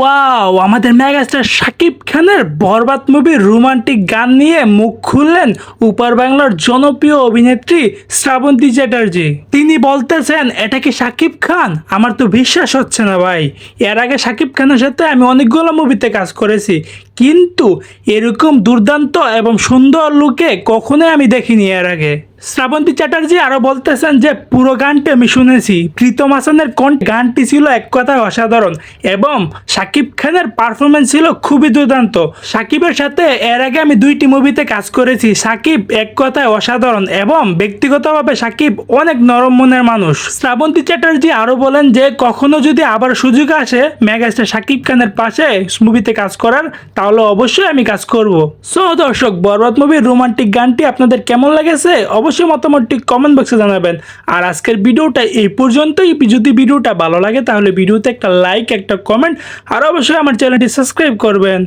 Wow আমাদের megastar Shakib খানের বরবাদ মুভির রোমান্টিক গান নিয়ে মুখ খুললেন উপার বাংলার জনপ্রিয় অভিনেত্রী শ্রাবন্তী চ্যাটার্জি। তিনি বলতেছেন, এটা কি শাকিব খান? আমার তো বিশ্বাস হচ্ছে না ভাই। এর আগে শাকিব খানের সাথে আমি অনেকগুলো মুভিতে কাজ করেছি। কিন্তু এরকম দুর্দান্ত এবং সুন্দর লুকে কখনোই আমি দেখিনি এর আগে। শ্রাবন্তী চ্যাটার্জি আরও বলতেছেন যে, পুরো গানটি আমি শুনেছি। প্রীতম হাসানের কোন গানটি ছিল এক কথায় অসাধারণ এবং সাকিব খানের পারফরমেন্স ছিল খুবই দুর্দান্ত। সাকিবের সাথে এর আগে আমি দুইটি মুভিতে কাজ করেছি। সাকিব এক কথায় অসাধারণ এবং ব্যক্তিগতভাবে সাকিব অনেক নরম মনের মানুষ। শ্রাবন্তী চ্যাটার্জি আরও বলেন যে, কখনো যদি আবার সুযোগ আসে মেগাস্টার শাকিব খানের পাশে মুভিতে কাজ করার, তাহলে অবশ্যই আমি কাজ করব। সো দর্শক, বরবাদ মুভির রোমান্টিক গানটি আপনাদের কেমন লেগেছে? অবশ্যই মতামতটি কমেন্ট বক্সে জানাবেন। আর আজকের ভিডিওটা এই পর্যন্তই। যদি ভিডিওটা ভালো লাগে, তাহলে ভিডিওতে একটা লাইক একটা কমেন্ট আর অবশ্যই আমার চ্যানেলটি সাবস্ক্রাইব করবেন।